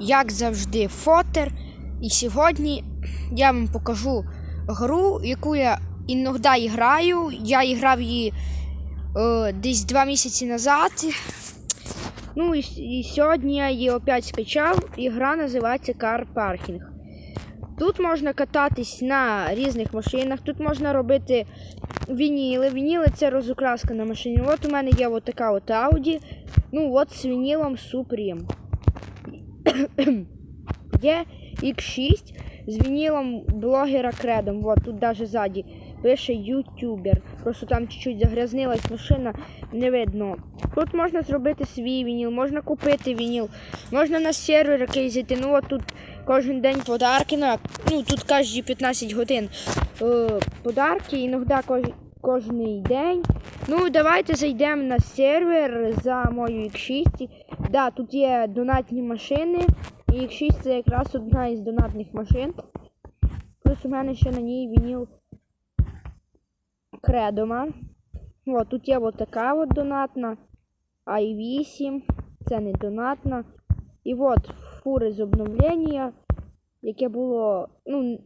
як завжди, фотер. І сьогодні я вам покажу гру, яку я іноді граю. Я грав її е, десь два місяці назад. Ну і, і сьогодні я її опять скачав. І гра називається Car Parking. Тут можна кататись на різних машинах, тут можна робити вініли. Вініли це розукраска на машині. От у мене є от така от Audi. Ну от з вінілом Supreme. Є X6 з вінілом блогера Кредом. Вот тут даже ззаді пише ютубер. Просто там чуть-чуть загрязнилась машина, не видно. Тут можна зробити свій вініл, можна купити вініл, можна на сервер якийсь зайти. Ну от тут кожен день подарки. Як, ну тут кожні 15 годин е, подарки, іноді кож, кожний день. Ну, давайте зайдемо на сервер за мою X6. Да, тут є донатні машини. І X6 це якраз одна із донатних машин. Плюс у мене ще на ній вініл кредома. О, тут є от така от донатна. i8. Це не донатна. І от фури з обновлення, яке було, ну,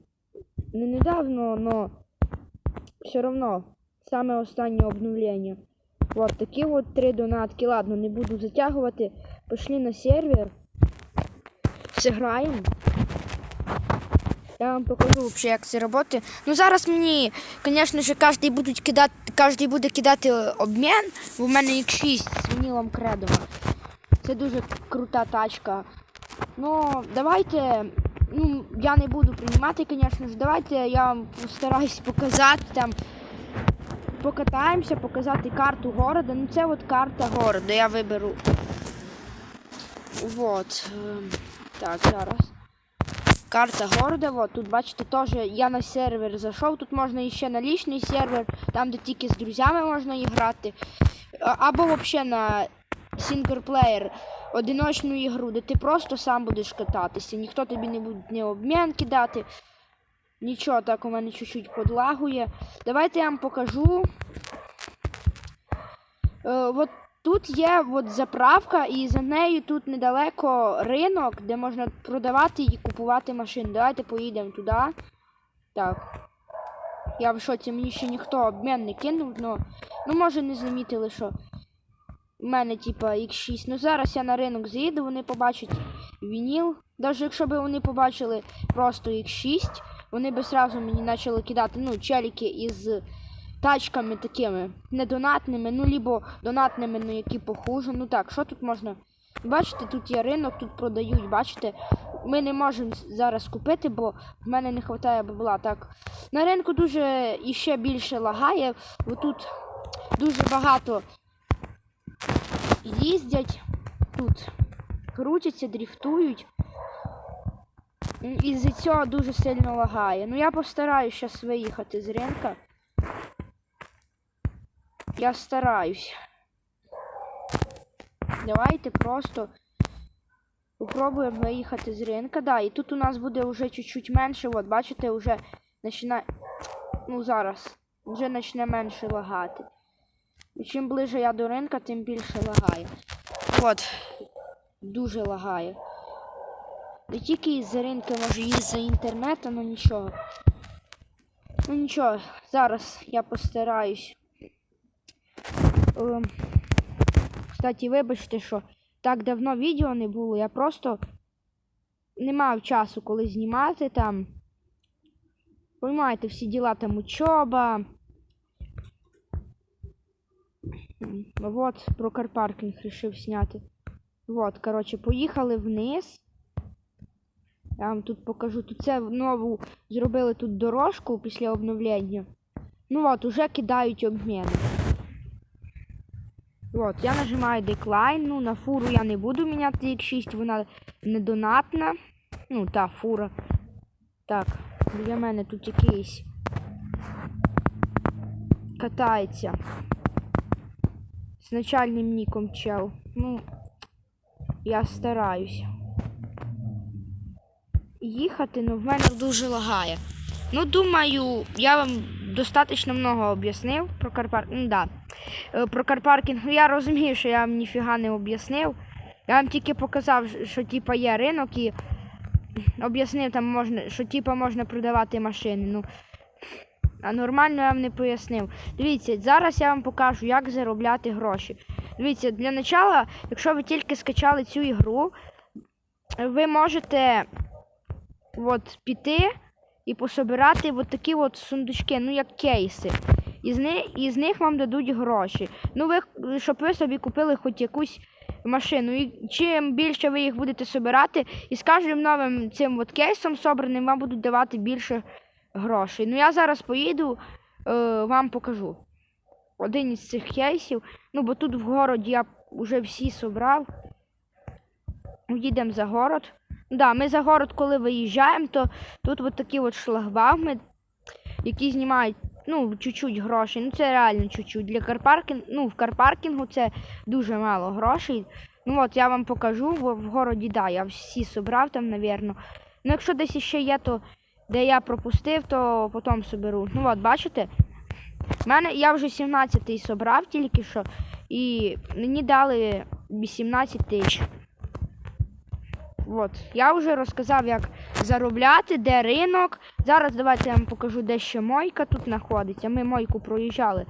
не недавно, но все равно саме останнє обновлення. Вот такі от три донатки. Ладно, не буду затягувати. Пішли на сервер. Зіграємо. Я вам покажу вообще, як це працює. Ну зараз мені, звісно ж, кожен будуть кидати, кожен буде кидати обмін, бо в мене X6 з вінілом кредома. Це дуже крута тачка. Ну, давайте. Ну, я не буду приймати, звісно ж. Давайте я вам постараюсь показати там. Покатаємося, показати карту города. Ну це от карта города. Я виберу. Вот. ем, Так, зараз. Карта города, вот тут бачите, теж я на сервер зайшов. Тут можна іще на лічний сервер, там де тільки з друзями можна грати. Або взагалі на сінглплеєр, одиночну ігру, де ти просто сам будеш кататися. Ніхто тобі не буде ні обмін кидати. Нічого, так у мене чуть-чуть подлагує. Давайте я вам покажу. Е, от тут є от заправка, і за нею тут недалеко ринок, де можна продавати і купувати машини. Давайте поїдемо туди. Так. Я в шоці, мені ще ніхто обмін не кинув, но, ну може не замітили, що в мене типа X6. Ну зараз я на ринок заїду, вони побачать вініл. Навіть якщо б вони побачили просто X6, вони б одразу мені почали кидати ну, челіки із тачками такими недонатними, ну лібо донатними, ну які похуже. Ну так, що тут можна? Бачите, тут є ринок, тут продають, бачите. Ми не можемо зараз купити, бо в мене не вистачає бабла. Так, на ринку дуже іще більше лагає, бо тут дуже багато їздять тут, крутяться, дріфтують. І з цього дуже сильно лагає. Ну я постараюсь зараз виїхати з ринка. Я стараюсь. Давайте просто попробуємо виїхати з ринка. Да, і тут у нас буде вже чуть-чуть менше. От, бачите, вже починає. Ну, зараз. Вже почне менше лагати. І чим ближе я до ринка, тим більше лагає. От. Дуже лагає. Не тільки із-за ринка, може і з-за інтернету, ну нічого. Ну нічого, зараз я постараюсь. Ем, Кстати, вибачте, що так давно відео не було. Я просто не мав часу, коли знімати там. Поймаєте, всі діла там учоба. Вот, про карпаркінг рішив зняти. Вот, коротше, поїхали вниз. Я вам тут покажу. Тут це нову зробили тут дорожку після обновлення. Ну от, уже кидають обміни. От, я нажимаю Decline. Ну, на фуру я не буду міняти X6, вона недонатна. Ну, та фура. Так, для мене тут якийсь катається. З начальним ніком чел. Ну, я стараюсь. Їхати, ну в мене дуже лагає. Ну, думаю, я вам достатньо много об'яснив про карпаркінг. Ну, да. Е, Про карпаркінг. Ну, я розумію, що я вам ніфіга не об'яснив. Я вам тільки показав, що типа є ринок і об'яснив там можна, що типа можна продавати машини. Ну, а нормально я вам не пояснив. Дивіться, зараз я вам покажу, як заробляти гроші. Дивіться, для начала, якщо ви тільки скачали цю ігру, ви можете от, піти і пособирати от такі от сундучки, ну як кейси. І з, них, і з них вам дадуть гроші. Ну, ви, щоб ви собі купили хоч якусь машину. І чим більше ви їх будете собирати, і з кожним новим цим от кейсом собраним вам будуть давати більше грошей. Ну я зараз поїду, е, вам покажу. Один із цих кейсів. Ну, бо тут в городі я вже всі собрав. Їдемо за город. Да, ми за город, коли виїжджаємо, то тут от такі от шлагбауми, які знімають ну, чуть-чуть грошей. Ну це реально чуть-чуть. Для карпаркінг, ну, в карпаркінгу це дуже мало грошей. Ну от я вам покажу, бо в городі, да, я всі собрав там, навірно. Ну, якщо десь ще є, то де я пропустив, то потім соберу. Ну от, бачите? В мене я вже 17-й собрав тільки що, і мені дали 18 тисяч. От, я вже розказав, як заробляти, де ринок. Зараз давайте я вам покажу, де ще мойка тут знаходиться. Ми мойку проїжджали.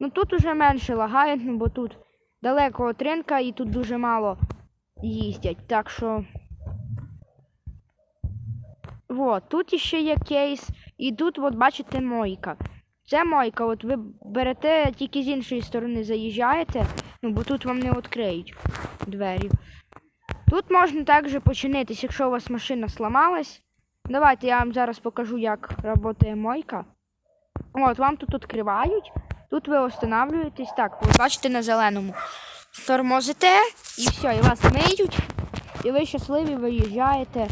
Ну тут уже менше лагають, ну, бо тут далеко від ринка і тут дуже мало їздять. Так що. От, тут іще є кейс, і тут, от бачите, мойка. Це мойка, от ви берете тільки з іншої сторони заїжджаєте, ну бо тут вам не відкриють двері. Тут можна також починитись, якщо у вас машина сламалась. Давайте я вам зараз покажу, як працює мойка. От, вам тут відкривають, тут ви останавливаєтесь. Так, ви бачите на зеленому. Тормозите і все, і вас миють, і ви щасливі виїжджаєте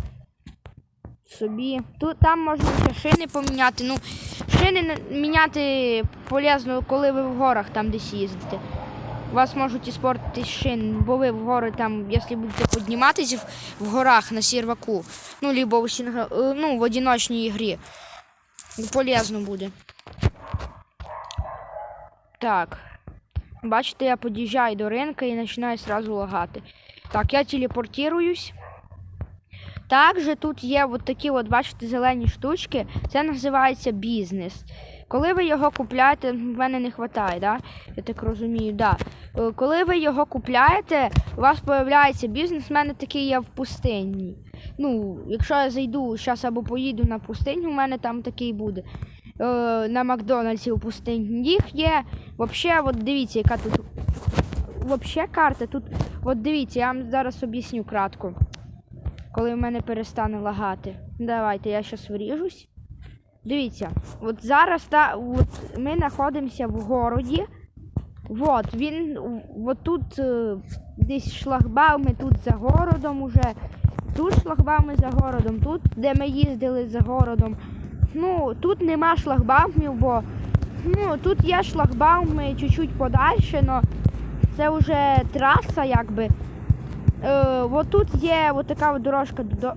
собі. Тут там можна ще шини поміняти. Ну, шини міняти полезно, коли ви в горах там десь їздите. Вас можуть іспортити шин, бо ви в гори там, якщо будете підніматися в, горах на сірваку, ну, либо в, сінга, е, ну, в одиночній ігрі. Полезно буде. Так. Бачите, я під'їжджаю до ринка і починаю сразу лагати. Так, я телепортируюсь. Також тут є от такі, от, бачите, зелені штучки. Це називається бізнес. Коли ви його купляєте, в мене не вистачає, да? я так розумію, да. Е, Коли ви його купляєте, у вас з'являється бізнес, в мене такий є в пустині. Ну, якщо я зайду зараз або поїду на пустиню, у мене там такий буде. Е, на Макдональдсі у пустині. Їх є. Взагалі, от дивіться, яка тут. Взагалі карта. Тут, от дивіться, я вам зараз об'ясню кратко. Коли в мене перестане лагати. Давайте, я зараз вріжусь. Дивіться, от зараз та, от ми знаходимося в городі. От, він от тут е, десь шлагбауми тут за городом уже. Тут шлагбауми за городом, тут, де ми їздили за городом. Ну, тут нема шлагбаумів, бо ну, тут є шлагбауми чуть-чуть подальше, але це вже траса, якби. Е, от тут є от така от дорожка до,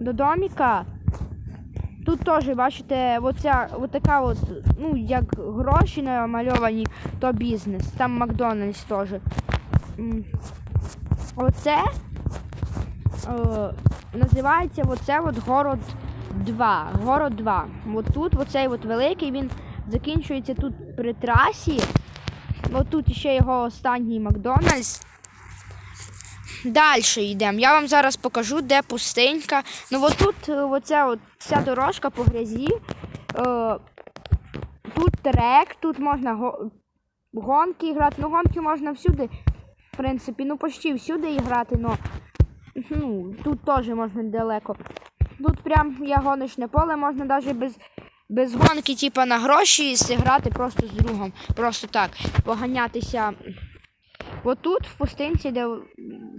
до доміка. Тут теж, бачите, оця, от така от, ну, як гроші намальовані, то бізнес. Там Макдональдс теж. Оце е, називається оце от город 2. Город 2. От тут оцей от великий, він закінчується тут при трасі. От тут ще його останній Макдональдс. Далі йдемо. Я вам зараз покажу, де пустинька. Ну от тут е, оця от дорожка по грязі. Е, тут трек, тут можна гонки грати. Ну, гонки можна всюди, в принципі, ну почти всюди і грати, но ну, тут теж можна далеко. Тут прям є гоночне поле, можна навіть без, без гонки, типа на гроші зіграти просто з другом. Просто так, поганятися. От тут в пустинці, де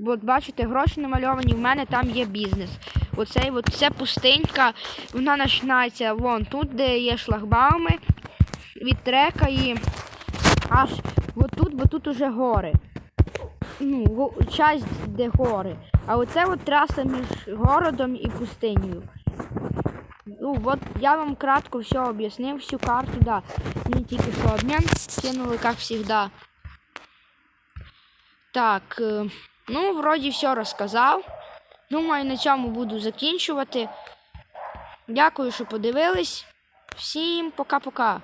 от бачите, гроші намальовані, в мене там є бізнес. Оцей от це пустинька, вона починається вон тут, де є шлагбауми від трека і аж от тут, бо тут уже гори. Ну, часть, де гори. А оце от траса між городом і пустинею. Ну, от я вам кратко все об'яснив, всю карту, да. Мені тільки що обмін кинули, як завжди. Так. Ну, вроді все розказав. Думаю, на цьому буду закінчувати. Дякую, що подивились. Всім пока-пока.